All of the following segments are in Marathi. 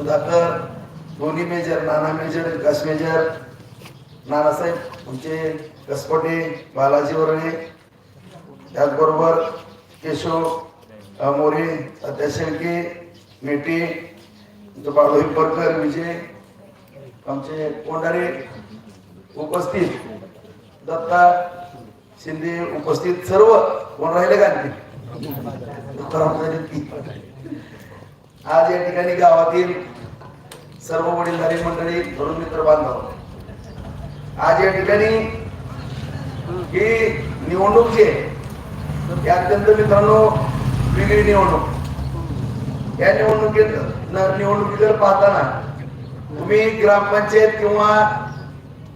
सुधाकर दोन्ही major Nana major Vikas major Nanasaheb आमचे कसपटे बालाजी वरळे त्याचबरोबर केशव मोरे सध्या शेळके मेटे आमचे बाळू हिप्परकर विजय आमचे कोंडारे उपस्थित दत्ता शिंदे उपस्थित सर्व कोण राहिले का आणखी? तुकाराम राहिले की? आज या ठिकाणी गावातील सर्व वडीलधारी मंडळी तरुण मित्र बांधव आज या ठिकाणी ही निवडणूक जी आहे ही अत्यंत मित्रांनो वेगळी निवडणूक. या निवडणुकीत निवडणुकीकडे पाहताना तुम्ही ग्रामपंचायत किंवा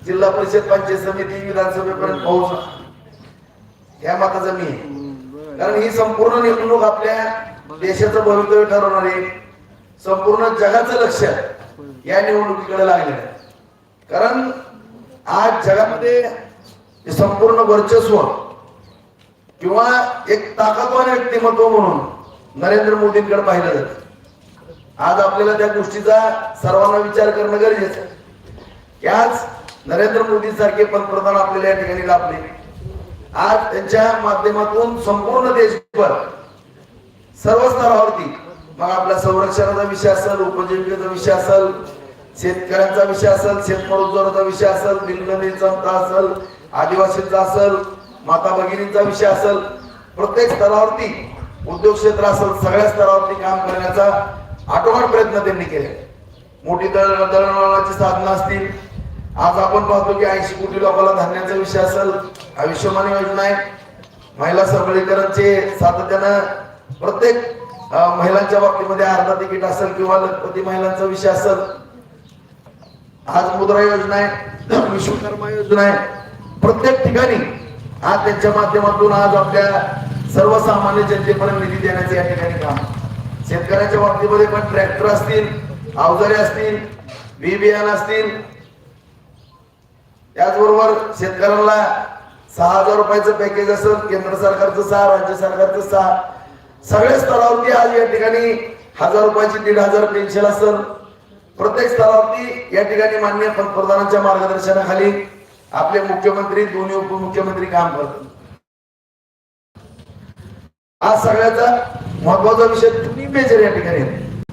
जिल्हा परिषद पंचायत समिती विधानसभेपर्यंत पोहोचू या मताचा मी कारण ही संपूर्ण निवडणूक आपल्या देशाचं भवितव्य ठरवणारी संपूर्ण जगाचं लक्ष या निवडणुकीकडे लागलेलं आहे. कारण आज जगामध्ये संपूर्ण वर्चस्व किंवा एक ताकदवान व्यक्तिमत्व म्हणून नरेंद्र मोदींकडे पाहिलं जात. आज आपल्याला त्या गोष्टीचा सर्वांना विचार करणं गरजेचं आहे. की आज नरेंद्र मोदी सारखे पंतप्रधान आपल्याला या ठिकाणी लाभले. आज त्यांच्या माध्यमातून संपूर्ण देशभर सर्व स्तरावरती मग आपल्या संरक्षणाचा विषय असेल उपजीविकेचा विषय असेल शेतकऱ्यांचा विषय असेल शेतमजुराचा विषय असेल दिनगणीचा असेल आदिवासींचा असेल माता भगिनींचा विषय असेल प्रत्येक स्तरावरती उद्योग क्षेत्र असेल सगळ्या स्तरावरती काम करण्याचा आटोकाट प्रयत्न त्यांनी केले. मोठी दळ दळणवळणाची साधनं असतील. आज आपण पाहतो की ऐंशी कोटी लोकांना धान्याचा विषय असेल आयुष्यमान योजना आहे. महिला सबलीकरणचे सातत्यानं प्रत्येक महिलांच्या बाबतीमध्ये अर्धा तिकीट असेल किंवा लखपती महिलांचा विषय असेल आज मुद्रा योजना आहे विश्वकर्मा योजना आहे. प्रत्येक ठिकाणी आज त्यांच्या माध्यमातून आज आपल्या सर्वसामान्य जनतेपर्यंत निधी देण्याचे या ठिकाणी काम. शेतकऱ्याच्या बाबतीमध्ये पण ट्रॅक्टर असतील अवजारे असतील बी बियाणं असतील त्याचबरोबर शेतकऱ्यांना सहा हजार रुपयाचं पॅकेज असेल केंद्र सरकारचं सहा राज्य सरकारचं सहा सगळ्या स्तरावरती आज या ठिकाणी. हजार रुपयाची दीड हजार पेन्शन असेल प्रत्येक स्तरावरती या ठिकाणी मान्य पंतप्रधानांच्या मार्गदर्शनाखाली आपले मुख्यमंत्री दोन्ही उपमुख्यमंत्री काम करतात. आज सगळ्याचा महत्त्वाचा विषय दोन्ही मेजर या ठिकाणी आहेत.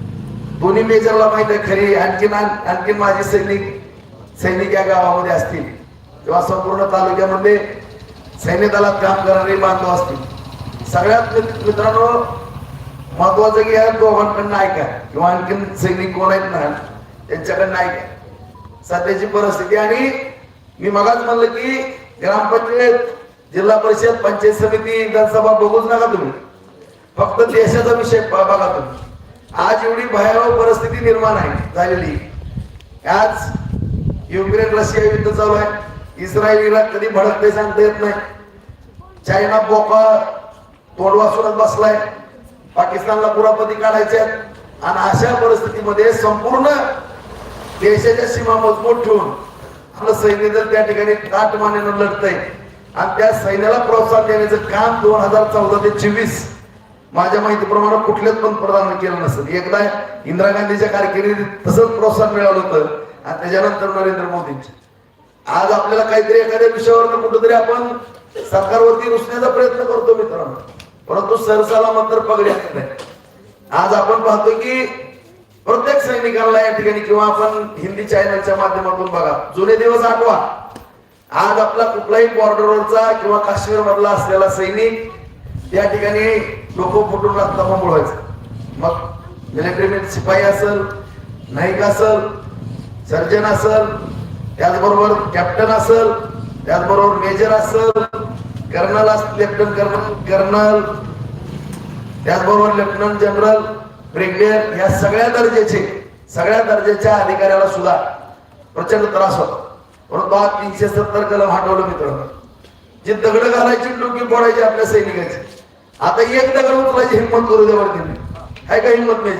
दोन्ही मेजरला माहीत आहे खरी आणखीन आणखीन माझे सैनिक सैनिक या गावामध्ये असतील. किंवा संपूर्ण तालुक्यामध्ये सैन्य दलात काम करणारे बांधव असतील. सगळ्यात मित्रांनो महत्वाचं की या दोघांकडनं ऐका किंवा आणखीन सैनिक कोण आहेत ना त्यांच्याकडनं ऐका सध्याची परिस्थिती आणि मी मगाच म्हणलं की ग्रामपंचायत जिल्हा परिषद पंचायत समिती विधानसभा बघूच नका तुम्ही. फक्त देशाचा विषय बघा तुम्ही. आज एवढी भयावह परिस्थिती निर्माण आहे झालेली. आज युक्रेन रशिया युद्ध चालू आहे. इस्रायल इराक कधी भडकते सांगता येत नाही. चायना बोका तोंड वासूनच बसलाय. पाकिस्तानला पुरापती काढायचे आणि अशा परिस्थितीमध्ये संपूर्ण देशाच्या सीमा मजबूत ठेवून आपलं सैन्य दल त्या ठिकाणी ताट मानेनं लढतंय. आणि त्या सैन्याला प्रोत्साहन देण्याचं काम दोन हजार चौदा ते चोवीस माझ्या माहितीप्रमाणे कुठल्याच पंतप्रधान केलं नसेल एकदा इंदिरा गांधीच्या कारकिर्दीत तसंच प्रोत्साहन मिळालं होतं. आणि त्याच्यानंतर नरेंद्र मोदींचे. आज आपल्याला काहीतरी एखाद्या विषयावर कुठंतरी आपण सरकारवरती रुसण्याचा प्रयत्न करतो मित्रांनो. परंतु सरसाला मात्र पगडी हाणत नाही आज आपण पाहतो की प्रत्येक सैनिकांना या ठिकाणी किंवा आपण हिंदी चॅनलच्या माध्यमातून बघा. जुने दिवस आठवा. आज आपला कुठलाही बॉर्डरवरचा किंवा काश्मीर मधला असलेला सैनिक त्या ठिकाणी लोक फुटून रक्तामा बोलवायचं मग मिलिटरी शिपाई असेल नाईक असेल सर्जन असल त्याचबरोबर कॅप्टन असेल त्याचबरोबर मेजर असेल कर्नल लेफ्टनंट कर्नल कर्नल त्याचबरोबर लेफ्टनंट जनरल ब्रिगेडियर या सगळ्या दर्जाचे सगळ्या दर्जाच्या अधिकाऱ्याला सुद्धा प्रचंड त्रास होता. परंतु आज तीनशे सत्तर कलम हटवलं मित्र. जे दगड घालायची डोकी फोडायची आपल्या सैनिकाची. आता एक दगड उचलायची हिंमत करू द्या वरती. काय काय का हिंमत नाही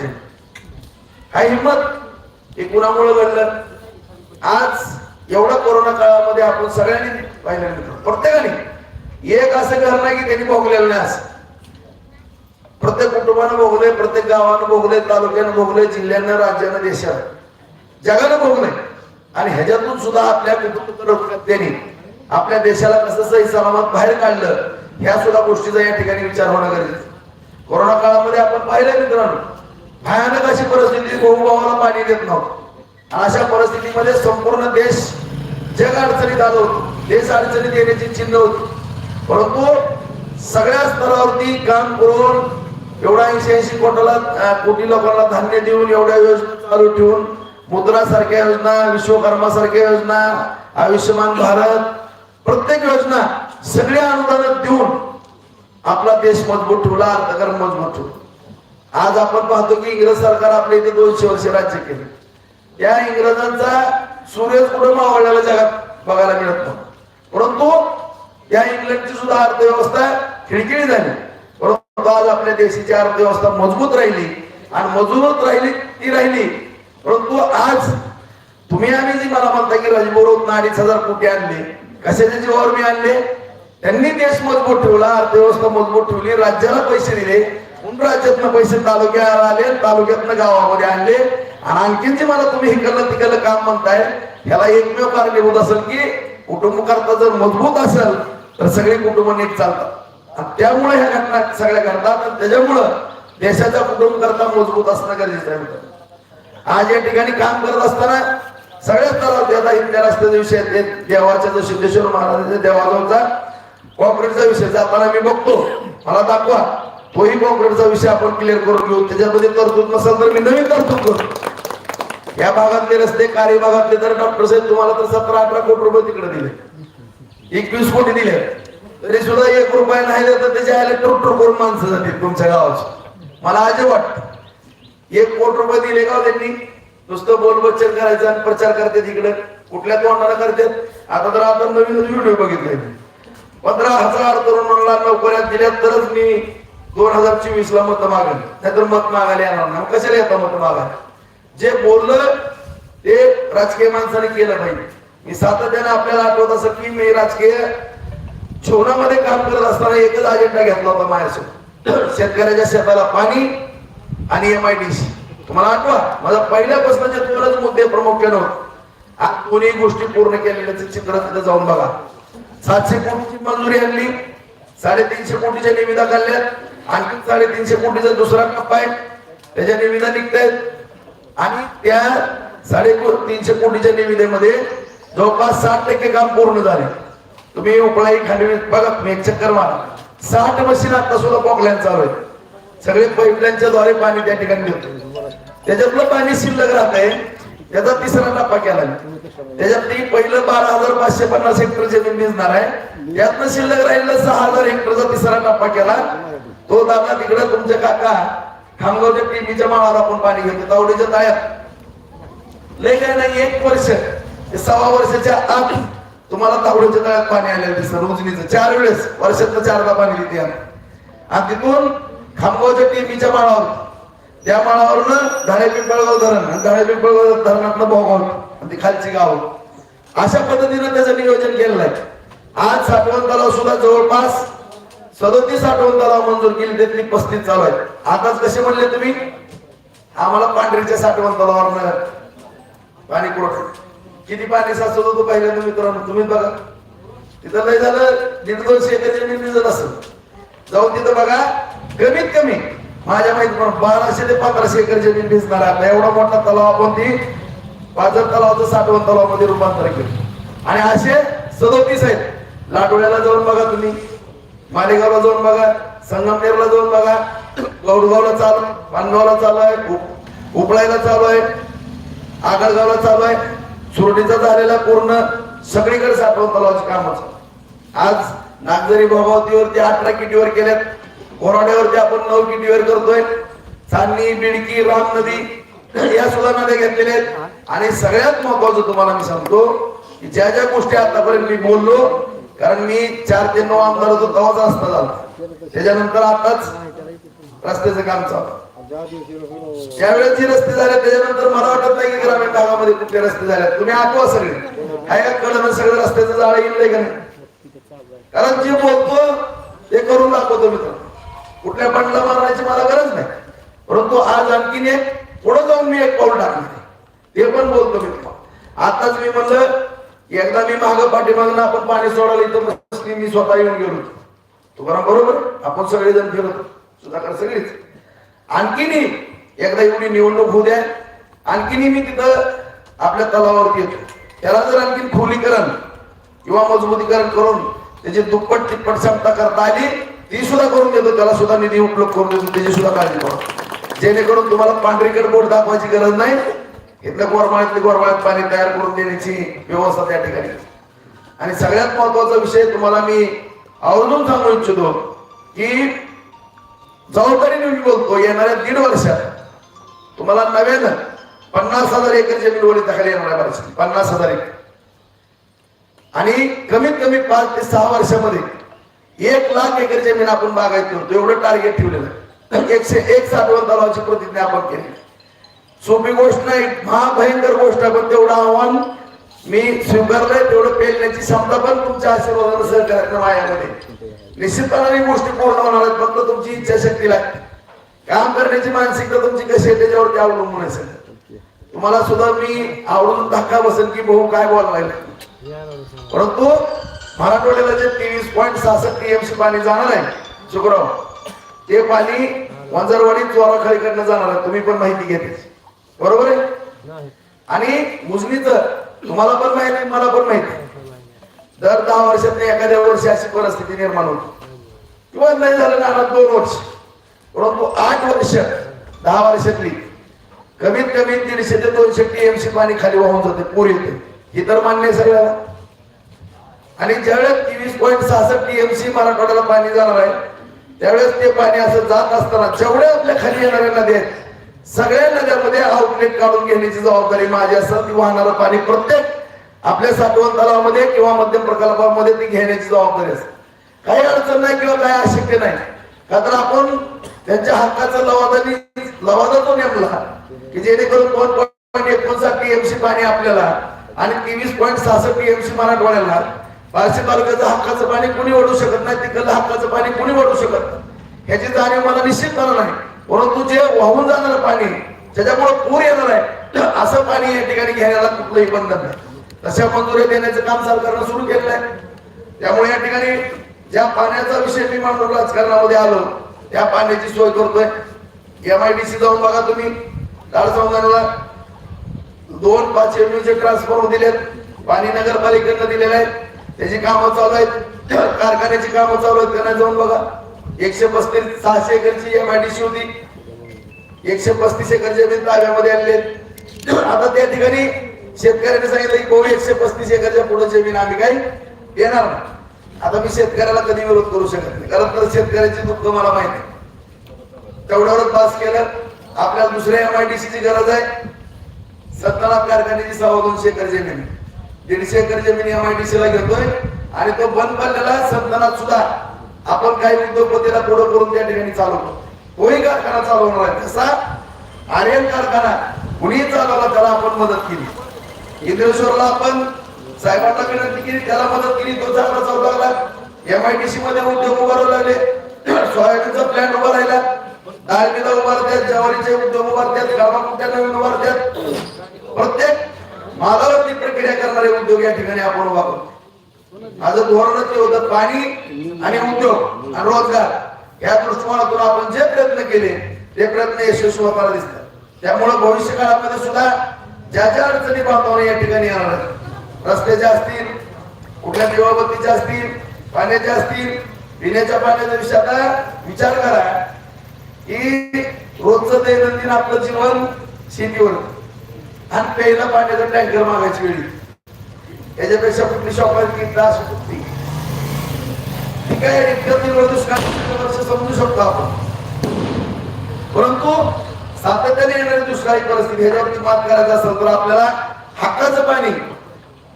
काय हिंमत? हे कुणामुळे घडलं? आज एवढा कोरोना काळामध्ये आपण सगळ्यांनी पाहिलं मित्र. प्रत्येकाने. एक असं घर नाही की त्यांनी भोगलेलं नाही असं. प्रत्येक कुटुंबानं भोगले प्रत्येक गावानं भोगले तालुक्यानं भोगले जिल्ह्यानं राज्यानं देशानं. जगानं भोगले आणि ह्याच्यातून सुद्धा आपल्या कुटुंबाने आपल्या देशाला कसं सही सलामत बाहेर काढलं ह्या सुद्धा गोष्टीचा या ठिकाणी विचार होणं गरजेचं कोरोना काळामध्ये आपण पाहिलं मित्रांनो भयानक अशी परिस्थिती भावाला पाणी देत नव्हतं. अशा परिस्थितीमध्ये संपूर्ण देश जग अडचणीत आलो होतो. देश अडचणीत येण्याची चिन्ह होती. परंतु सगळ्या स्तरावरती काम करून एवढा ऐंशी ऐंशी कोटाला कोटी लोकांना धान्य देऊन एवढ्या योजना चालू ठेवून मुद्रा सारख्या योजना विश्वकर्मा सारख्या योजना आयुष्यमान भारत प्रत्येक योजना सगळ्या अनुदान देऊन आपला देश मजबूत ठेवला अर्थकरण मजबूत ठेवला. आज आपण पाहतो की इंग्रज सरकार आपल्या इथे दोनशे वर्ष राज्य केले. त्या इंग्रजांचा सूर्य कुठं मावळलेला जगात बघायला मिळत नाही परंतु या इंग्लंडची सुद्धा अर्थव्यवस्था खिळखिळी झाली. परंतु आज आपल्या देशाची अर्थव्यवस्था मजबूत राहिली आणि मजबूत राहिली ती राहिली. परंतु आज तुम्ही आम्ही जी मला म्हणता की राजबोरोत अडीच हजार कोटी आणले कशाच्या जीवावर मी आणले? त्यांनी देश मजबूत ठेवला अर्थव्यवस्था मजबूत ठेवली राज्याला पैसे दिले. म्हणून राज्यातनं पैसे तालुक्याला आले तालुक्यातनं गावामध्ये आणले. आणि आणखीन जे मला तुम्ही हिकडलं तिकडलं काम म्हणताय ह्याला एकमेव कारणीभूत असेल की कुटुंब करता जर मजबूत असेल तर सगळे कुटुंब नीट चालतात. आणि त्यामुळे ह्या घटना सगळ्या घडतात आणि त्याच्यामुळं देशाचा कुटुंब करता मजबूत असणं गरजेचं आहे आज या ठिकाणी काम करत असताना सगळ्या स्तरावर आता इंडिया रस्त्याचा विषय देवाच्या जो सिद्धेश्वर महाराजांच्या देवाजवळचा कॉन्क्रीटचा विषय जाताना मी बघतो. मला दाखवा. तोही कॉन्क्रीटचा विषय आपण क्लिअर करून घेऊ. त्याच्यामध्ये तरतूद नसेल तर मी नवीन तरतूद करतो या भागातले रस्ते कार्य भागातले तर डॉक्टर साहेब तुम्हाला तर सतरा अठरा कोटी रुपये तिकडे दिले. एकवीस कोटी दिले. तरी सुद्धा एक रुपया नाही तर त्याच्या आले टोटो करून माणसं जातील तुमच्या गावाची. मला अजय वाटत. एक कोटी रुपये दिले का हो त्यांनी? नुसतं बोलबच्चन करायचं आणि प्रचार करतात इकडे. कुठल्या तोंडाला करतात? आता तर आपण नवीन व्हिडिओ बघितले पंधरा हजार तरुणांना नोकऱ्या दिल्या तरच मी दोन हजार चोवीस ला मत मागेल नाहीतर मत मागायला येणार नाही. कशाला येतं मत मागायला? जे बोललं ते राजकीय माणसाने केलं पाहिजे. मी सातत्याने आपल्याला आठवत असं की मी राजकीय छोनामध्ये काम करत असताना एकच अजेंडा घेतला होता माझ्यासोबत. शेतकऱ्याच्या शेताला पाणी आणि एम आय डी सी तुम्हाला आठवा माझा पहिल्यापासूनचे दोनच मुद्दे प्रामुख्याने होते. आज कोणी गोष्टी पूर्ण केलेल्याचं चित्र तिथं जाऊन बघा. सातशे कोटीची मंजुरी आणली साडेतीनशे कोटीच्या निविदा काढल्यात आणखी साडेतीनशे कोटीचा दुसरा टप्पा आहे. त्याच्या निविदा निघतायत. आणि त्या साडे तीनशे कोटीच्या निविदेमध्ये जवळपास साठ टक्के काम पूर्ण झाले. तुम्ही उपळाई खांडवी बघा तुम्ही एक चक्कर मारा. साठ मशीन आता सुद्धा पॉकलाईन चालू आहे सगळे पाईपलाईनच्या द्वारे पाणी त्या ठिकाणी देतो. त्याच्यातलं पाणी शिल्लक राहत आहे. त्याचा तिसरा टप्पा केला त्याच्यातली पहिलं बारा हजार पाचशे पन्नास हेक्टर जमीन भिजणार आहे. त्यातनं शिल्लक राहिलं सहा हजार हेक्टरचा तिसरा टप्पा केला. तो दादा तिकडे तुमचे काका खामगावच्या टीव्हीच्या माळावर आपण पाणी घेतो. तावडीच्या तळ्यात. लय काय नाही एक वर्ष. सव्वा वर्षाच्या आत तुम्हाला तावडीच्या तळ्यात पाणी आलेलं दिसतं. रोजनीचं चार वेळेस वर्षातलं चारदा पाणी देते आम्ही. आणि तिथून खामगावच्या टीमीच्या माळावर त्या माळावरनं धाळे पिंपळगाव धरण आणि धाळे पिंपळगाव धरणातलं भोगाव आणि ती खालची गाव. अशा पद्धतीनं त्याचं नियोजन केलेलं आहे. आज साठवण तलाव सुद्धा जवळपास सदोतीस आठवण तलाव मंजूर केली. त्यातली पस्तीस चालू आहे आताच कसे म्हणले तुम्ही? आम्हाला पांढरीच्या साठवण तलावावर पाणी पुरवठा. किती पाणी साचत होतं पहिल्यांदा मित्रांनो तुम्ही बघा. तिथं नाही झालं दीड दोनशे एकर जमीन भिजत असेल. जाऊन तिथं बघा कमीत कमी माझ्या माहिती पण बाराशे ते पंधराशे एकर जमीन भिजणार आपला एवढा मोठा तलाव आपण ती पाजर तलावाचं साठवण तलावामध्ये रूपांतर केलं. आणि असे सदोतीस आहेत. लाडोळ्याला जाऊन बघा तुम्ही मालेगावला जाऊन बघा संगमनेरला जाऊन बघा गौडगावला चालू पानगावला चालू आहे उपळायला चालू आहे आगळगावला चालू आहे. सुरडीचा झालेला पूर्ण सगळीकडे साठवण तलावाचे कामाचं आज नागझरी भोगावतीवरती अठरा किटीवर केल्यात. कोराड्यावरती आपण नऊ किटीवर करतोय. चांदणी बिडकी राम नदी या सुद्धा नद्या घेतलेल्या आहेत. आणि सगळ्यात महत्वाचं तुम्हाला मी सांगतो की ज्या ज्या गोष्टी आतापर्यंत मी बोललो कारण मी चार ते नऊ आमदार होतो तवाच असता झाला. त्याच्यानंतर आताच रस्त्याचं काम चालू. ज्यावेळेस जे रस्ते झाले त्याच्यानंतर मला वाटत नाही की ग्रामीण भागामध्ये कुठले रस्ते झाले. तुम्ही आठवा सगळे. काय कळलं सगळं रस्त्याचं जाळं येईल का नाही? कारण जे बोलतो ते करून दाखवतो मित्र. कुठल्या बंडला मारण्याची मला गरज नाही. परंतु आज आणखीन एक पुढे जाऊन मी एक पाऊल टाकणार ते पण बोलतो मी आताच मी म्हणलं एकदा मी मागं पाठीमागून आपण पाणी सोडायला इथं मी स्वतः येऊन गेलो होतो. तुम्हाला बरोबर आपण सगळेजण फिरतो. सुधाकर सगळीच. आणखीनही एकदा एवढी निवडणूक होऊ द्या. आणखीनही मी तिथं आपल्या तलावावरती येतो. त्याला जर आणखीन खोलीकरण किंवा मजबूतीकरण करून त्याची दुप्पट तिप्पट क्षमता करता आली ती सुद्धा करून देतो. त्याला सुद्धा निधी उपलब्ध करून देतो. त्याची सुद्धा काळजी करतो जेणेकरून तुम्हाला पांढरीकड बोट दाखवायची गरज नाही. इथल्या गोरमाळ्यातले गोरमाळ्यात पाणी तयार करून देण्याची व्यवस्था त्या ठिकाणी. आणि सगळ्यात महत्त्वाचा विषय तुम्हाला मी आवर्जून सांगू इच्छितो की जबाबदारीने मी बोलतो येणाऱ्या दीड वर्षात तुम्हाला नव्यानं पन्नास हजार एकर जमीन ओढीताखाली येणार आहे पन्नास हजार एकर. आणि कमीत कमी पाच ते सहा वर्षामध्ये एक लाख एकर जमीन आपण बागायत करतो. एवढं टार्गेट ठेवलेलं आहे. एकशे एक साठवण तलावाची प्रतिज्ञा आपण केली. सोपी गोष्ट नाही महाभयंकर गोष्ट आपण तेवढं आव्हान मी स्वीकारलंय तेवढं पेलण्याची क्षमता पण तुमच्या आशीर्वादानं सहकार्य माझ्यामध्ये. निश्चितपणाने ही गोष्टी पूर्ण होणार आहेत फक्त तुमची इच्छाशक्ती लागते. काम करण्याची मानसिकता तुमची कशी आहे त्याच्यावरती अवलंबून असेल तुम्हाला सुद्धा मी आवडून धक्का बसेल की भाऊ काय बोलायला परंतु मराठवाड्याला जे तेवीस पॉईंट सहासष्ट टीएमसी पाणी जाणार आहे शुक्रवार ते पाणी वंजरवाडी चोराखळीकडनं जाणार आहे तुम्ही पण माहिती घेते बरोबर आहे? आणि उजनीच तुम्हाला पण माहिती आहे मला पण माहिती आहे दर दहा वर्षात एखाद्या वर्षी अशी परिस्थिती निर्माण होती. किंवा नाही झालं ना दोन वर्ष. परंतु आठ वर्ष दहा वर्षातली कमीत कमी दीडशे ते दोनशे टीएमसी पाणी खाली वाहून जाते पूर येते. हे तर मान्य आहे सगळ्याला. आणि ज्यावेळेस तेवीस पॉईंट सहासष्ट टीएमसी मराठवाड्याला पाणी जाणार आहे त्यावेळेस ते पाणी असं जात असताना जेवढे आपल्या खाली येणाऱ्या नद्या आहेत सगळ्या नद्यामध्ये आउटलेट काढून घेण्याची जबाबदारी माझी असेल ती वाहणारं पाणी प्रत्येक आपल्या साठवण तलावामध्ये किंवा मध्यम प्रकल्पामध्ये ती घेण्याची जबाबदारी असते काही अडचण नाही किंवा काही अशक्य नाही. का तर आपण त्यांच्या हक्काचा लवादानी लवादा तो नेमला की जेणेकरून दोन पॉईंट एकोणसाठ टीएमसी पाणी आपल्याला आणि तेवीस पॉईंट सहासष्ट टीएमसी मराठवाड्याला बार्शी तालुक्याचं हक्काचं पाणी कुणी ओढू शकत नाही तिकडलं हक्काचं पाणी कुणी ओढू शकत नाही? ह्याची जाणीव मला निश्चितपणे नाही. परंतु जे वाहून जाणार पाणी त्याच्यामुळे पूर येणार आहे. असं पाणी या ठिकाणी घ्यायला कुठलंही बंधन नाही. तशा मंजुऱ्या देण्याचं काम सरकारनं सुरू केलेलं आहे. त्यामुळे या ठिकाणी ज्या पाण्याचा विषय मी मांडून राजकारणामध्ये आलो त्या पाण्याची सोय करतोय. एम आय डी सी जाऊन बघा तुम्ही. लाडसंगाला दोन पाच एमयूचे ट्रान्सफॉर्म दिलेत. पाणी नगरपालिकेनं दिलेले आहेत त्याची कामं चालू आहेत. कारखान्याची कामं चालू आहेत. त्यांना जाऊन बघा. एकशे पस्तीस सहाशे एकरची एमआयडीसी होती. एकशे पस्तीस एकर जमीन ताब्यामध्ये आणले आता त्या ठिकाणी शेतकऱ्यांनी सांगितलं की भाऊ एकशे पस्तीस एकरच्या पुढे जमीन आम्ही काही देणार नाही. आता मी शेतकऱ्याला कधी विरोध करू शकत नाही. कारण तर शेतकऱ्याची दुःख मला माहिती आहे. तेवढ्यावरच पास केलं. आपल्याला दुसऱ्या एम आयडीसी ची गरज आहे. सत्तानाथ कारखान्याची सव्वा दोनशे एकर जमीन दीडशे एकर जमीन एम एमआयडीसी ला घेतोय. आणि तो बंद पडलेला संतनात सुद्धा. आपण काही उद्योगपतीला पुढे करून त्या ठिकाणी चालवतो. कोणी कारखाना चालवणार आहे? तसा आर्यन कारखाना कुणीही चालवला त्याला आपण मदत केली. इंद्रेश्वरला आपण साहेबांना विनंती केली त्याला मदत केली. तो चांगला चालू लागला एमआयडीसी मध्ये उद्योग उभारू लागले. सोयाबीनचा प्लॅन उभा राहिला. डाळबीला उभारतात ज्वारीचे उद्योग उभारतात गावाकुट्या नवीन उभारतात प्रत्येक मालावरती प्रक्रिया करणारे उद्योग या ठिकाणी आपण उभा करतो. माझं धोरणच होतं पाणी आणि उद्योग आणि रोजगार. या दृष्टिकोनातून आपण जे प्रयत्न केले ते प्रयत्न यशस्वी होताना दिसतात. त्यामुळे भविष्य काळामध्ये सुद्धा ज्या ज्या अडचणी बांधवाने या ठिकाणी येणार रस्त्याच्या असतील कुठल्या दिवाबत्तीच्या असतील पाण्याच्या असतील पिण्याच्या पाण्याच्या विषय विचार करा की रोजचं दैनंदिन आपलं जीवन शेतीवर. आणि प्यायला पाण्याचं टँकर मागायची वेळी. याच्यापेक्षा कुठली शॉपार की त्रास कुठली ठीक आहे? इतकं तीव्र दुष्काळ वर्ष समजू शकतो आपण. परंतु सातत्याने येणारी दुष्काळी परिस्थिती ह्याच्यावरती मात करायचं असेल तर आपल्याला हक्काचं पाणी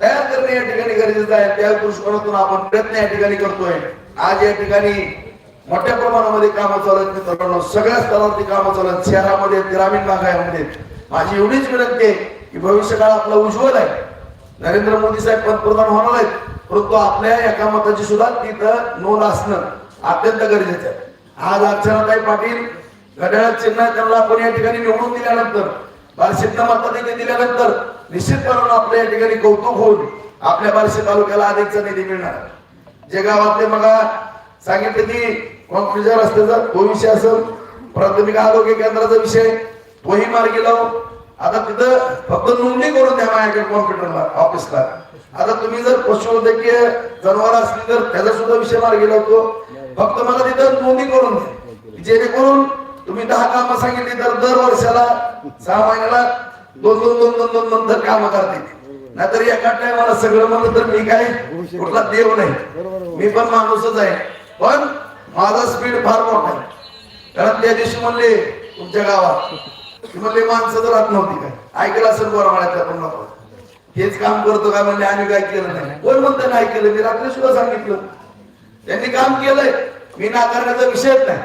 तयार करणे या ठिकाणी गरजेचं आहे. त्या दृष्टिकोनातून आपण प्रयत्न या ठिकाणी करतोय. आज या ठिकाणी मोठ्या प्रमाणामध्ये कामं चालू आहेत मित्रांनो. सगळ्या स्तरावरती कामं चालू आहेत. शहरामध्ये ग्रामीण भागामध्ये. माझी एवढीच विनंती आहे की भविष्य काळ आपला उज्ज्वल आहे. नरेंद्र मोदी साहेब पंतप्रधान होणार आहेत परंतु आपल्या एका मताची सुद्धा तिथं नोंद असणं अत्यंत गरजेचं आहे. आज अर्चनाताई पाटील घड्याळ चिन्ह त्यांना आपण या ठिकाणी निवडून दिल्यानंतर बार्शीतनं मताधिकारी दिल्यानंतर निश्चितपणे आपल्या या ठिकाणी कौतुक होऊन आपल्या बार्शी तालुक्याला अधिकचा निधी मिळणार जे गावातले मग सांगितले की कॉन्क्रीटच्या रस्त्याचा तो विषय असेल प्राथमिक आरोग्य केंद्राचा विषय तोही मार्गी लावून आता तिथं फक्त नोंदणी करून द्या माझ्याकडे कॉम्प्युटरला ऑफिसला आता तुम्ही जर पशुवैद्यकीय जनावर असली तर त्याचा सुद्धा विषय मार गेला होतो फक्त मला तिथं नोंदणी करून द्या. जेणेकरून तुम्ही दहा कामं सांगितली तर दर वर्षाला सहा महिन्याला दोन दोन दोन दोन दोन दोन तर कामं करते नाहीतर एका टायमाला सगळं म्हणलं तर मी काय कुठला देव नाही. मी पण माणूसच आहे. पण माझा स्पीड फार मोठा आहे. कारण त्या दिवशी म्हणले तुमच्या गावात ती म्हणले माणसं तर राहत नव्हती काय? ऐकलं असेल बोरमाळ्यातल्या पण नको हेच काम करतो काय म्हणले आम्ही काय केलं नाही. कोण म्हणतं नाही केलं? मी रात्री सुद्धा सांगितलं. त्यांनी काम केलंय. मी नाकारण्याचा विषयच नाही.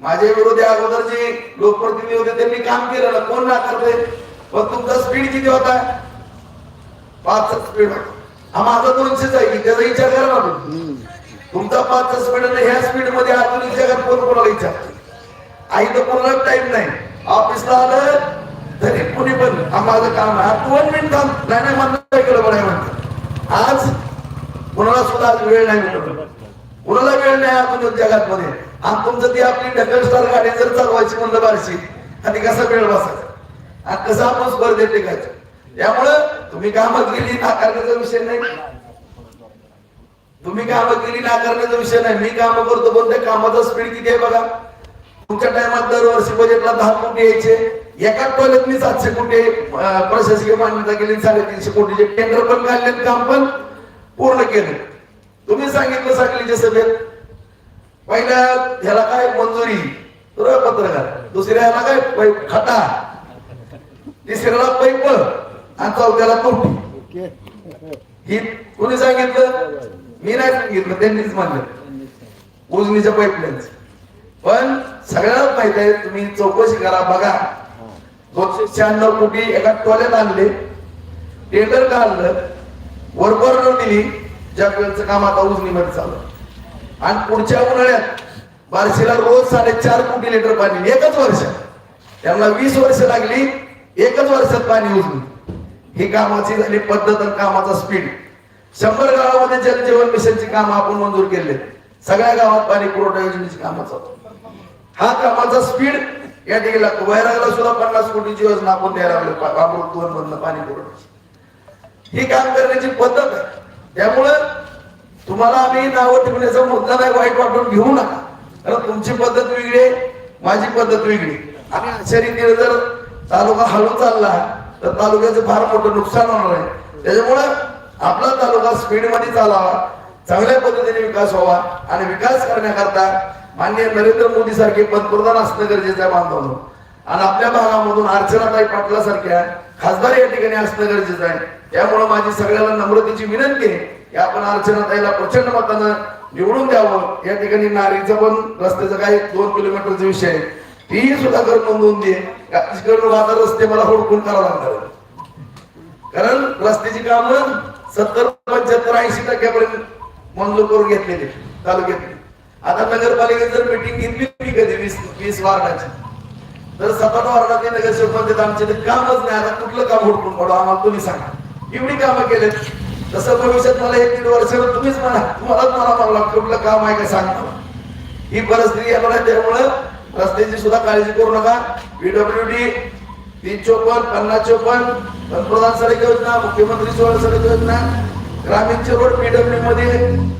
माझ्या विरोधी अगोदर जे लोकप्रतिनिधी होते त्यांनी काम केलं ना. कोण नाकारते पण तुमचा स्पीड किती होता? पाच स्पीड हा माझा दोनशेच आहे की? त्याचा विचार करा ना तुम्ही. तुमचा पाचचा स्पीड आणि ह्या स्पीडमध्ये अजून विचार कोण कोणाला विचारतो आई तर कोणाला टाइम नाही. ऑफिसला आलं तरी कुणी पण माझं काम आहे. हा दोन मिनिट थांब नाही नाही म्हणलं इकडे बरं आहे आज कुणाला सुद्धा आज वेळ नाही मिळत. कुणाला वेळ नाही आधुनिक जगात मध्ये आणि तुमचं ती आपली ढकल स्टार गाडी जर चालवायची म्हणलं बारशी आणि कसा वेळ बसायचा? आणि कसं आपण स्पर्धेत टिकायचं त्यामुळं तुम्ही कामात गेली नाकारण्याचा विषय नाही. तुम्ही कामं केली नाकारण्याचा विषय नाही. मी काम करतो पण त्या कामाचा स्पीड किती आहे बघा? तुमच्या टायमात दरवर्षी बजेटला दहा कोटी यायचे. एका टोल्यात मी सातशे कोटी प्रशासकीय मान्यता केली साडेतीनशे कोटीचे टेंडर पण काढले काम पण पूर्ण केलं. तुम्ही सांगितलं सांगलीच्या सभेत पहिल्या ह्याला काय मंजुरी? तर पत्रकार. दुसऱ्या ह्याला काय पैप खटा? तिसऱ्याला पैप आणि चौथ्याला कोटी ही कोणी सांगितलं? मी नाही सांगितलं त्यांनीच मानलं. उजनीच्या पाईपलाईनच पण सगळ्यात माहीत आहे तुम्ही चौकशी करा बघा. दोनशे शहाण्णव कोटी एका टोल्यात आणले. टेंडर काढलं वर्क ऑर्डर दिली ज्या काम आता उजनीमध्ये चालू चाललं आणि पुढच्या उन्हाळ्यात बार्शीला रोज साडेचार कोटी लिटर पाणी एकच वर्ष. त्यांना वीस वर्ष लागली एकच वर्षात पाणी उजली ही कामाची झाली पद्धत आणि कामाचा स्पीड शंभर गावामध्ये जलजीवन मिशनची कामं आपण मंजूर केले. सगळ्या गावात पाणी पुरवठा योजनेची कामं चालू. हा कामाचा स्पीड या ठिकाणी लागतो वैरागला सुद्धा पन्नास कोटीची योजना आपण द्यायला लागलो. पा- दोन पाणी पुरवठ्याची ही काम करण्याची पद्धत आहे. त्यामुळं तुम्हाला आम्ही नावं ठेवण्याचा मुद्दा नाही वाईट वाटून घेऊ नका. कारण तुमची पद्धत वेगळी आहे माझी पद्धत वेगळी आणि अशा रीतीने जर तालुका हलून चालला तर तालुक्याचं फार मोठं नुकसान होणार आहे. त्याच्यामुळं आपला तालुका स्पीडमध्ये चालावा चांगल्या पद्धतीने विकास व्हावा आणि विकास करण्याकरता माननीय नरेंद्र मोदी सारखे पंतप्रधान असणं गरजेचं आहे बांधवांनो. आणि आपल्या भागामधून अर्चनाताई पाटला सारख्या खासदार या ठिकाणी असणं गरजेचं आहे. त्यामुळे माझी सगळ्याला नम्रतेची विनंती आहे की आपण अर्चनाताईला प्रचंड मतानं निवडून द्यावं. या ठिकाणी नारीचं पण रस्त्याचं काही दोन किलोमीटरचा विषय आहे. तीही सुद्धा घर नोंदवून दे. माझा आता रस्ते मला हुडकून करावं लागणार कारण रस्त्याची कामं सत्तर पंच्याहत्तर ऐंशी टक्क्यापर्यंत मंजूर करून घेतलेली तालुक्यातली. आता नगरपालिकेत जर मिटिंग घेतली मी कधी वीस वीस वार्डाची? तर सतत आठ वार्डातले नगरसेवक म्हणतात आमचे कामच नाही. आता कुठलं काम हुडकून पडू आम्हाला तुम्ही सांगा. एवढी कामं केलेत. तसं भविष्यात मला एक दीड वर्षानं तुम्हीच म्हणा. तुम्हालाच मला म्हणला कुठलं काम आहे का सांगतो ही परिस्थिती येणार आहे. त्यामुळं रस्त्याची सुद्धा काळजी करू नका. पीडब्ल्यू डी तीन चोपन्न पन्नास चोपन्न पंतप्रधान सडक योजना मुख्यमंत्री सोहळा सडक योजना ग्रामीणचे रोड पीडब्ल्यू मध्ये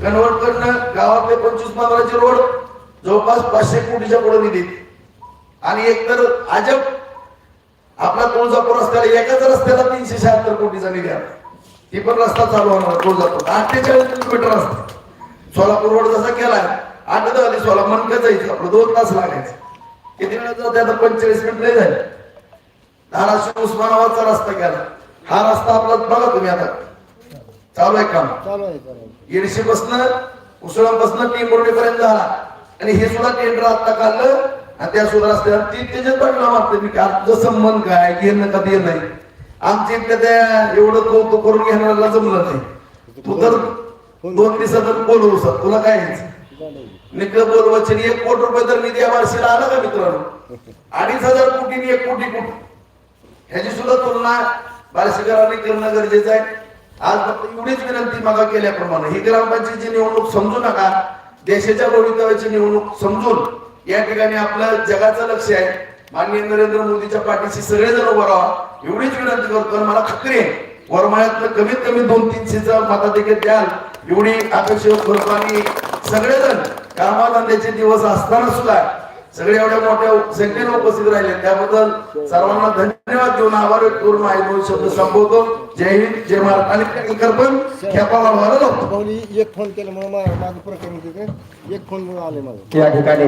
कन्वर्ट करणं गावातले पंचवीस पंधराचे रोड जवळपास पाचशे कोटीच्या पुढे निधी आणि एकतर अजब आपला तुळजापूर रस्त्याला एकाच रस्त्याला तीनशे शहात्तर कोटीचा निधी आला ती पण रस्ता चालू होणार तुळजापूर. अठ्ठेचाळीस किलोमीटर रस्ता. सोलापूर रोड जसा केलाय आठ झाली सोला मनकं जायचं? आपलं दोन तास लागायचं. किती वेळा जाते आता? पंचेचाळीस मिनिट नाही झाले. धाराशिव उस्मानाबादचा रस्ता केला. हा रस्ता आपला बघा तुम्ही आता. चालू आहे काम. चालू आहे. येडशी बसणं उसळापासनं टेंबुर्णी पर्यंत झाला. आणि हे सुद्धा टेंडर आता काढलं. आणि त्या सुद्धा रस्त्यावर ती त्याच्यात पडलं मारते मी का तुझं संबंध काय? घेणं कधी नाही. आमच्या इथल्या त्या एवढं कौतुक करून घेणाऱ्याला जमलं नाही. तू तर दोन दिवसात बोलवू सर तुला काय. निकल बोल वचन एक कोटी रुपये तर निधी या वर्षीला आला का मित्रांनो? अडीच हजार कोटी एक कोटी कोटी ह्याची सुद्धा तुलना बार्शीकरांनी करणं गरजेचं आहे. आज फक्त एवढीच विनंती मागा केल्याप्रमाणे ही ग्रामपंचायतीची निवडणूक समजू नका देशाच्या भवितव्याची निवडणूक समजून या ठिकाणी आपलं जगाचं लक्ष आहे. माननीय नरेंद्र मोदीच्या पाठीशी सगळेजण उभं राहा. एवढीच विनंती करतो मला खात्री आहे वरमाळ्यातलं कमीत कमी दोन तीनशेचा देखील द्याल. एवढी अपेक्षा करतो आणि सगळेजण कामाधंद्याचे दिवस असताना सुद्धा सगळे एवढ्या मोठ्या संख्येने उपस्थित राहिले. त्याबद्दल सर्वांना धन्यवाद देऊन आभार व्यक्त करून माझे दोन शब्द संपवतो. जय हिंद जय महाराज आणि टँकर पण खेपा वाढवायला लावतो. भाऊनी एक फोन केल्यामुळे मा- माझं प्रकरण एक फोन आले मला. या ठिकाणी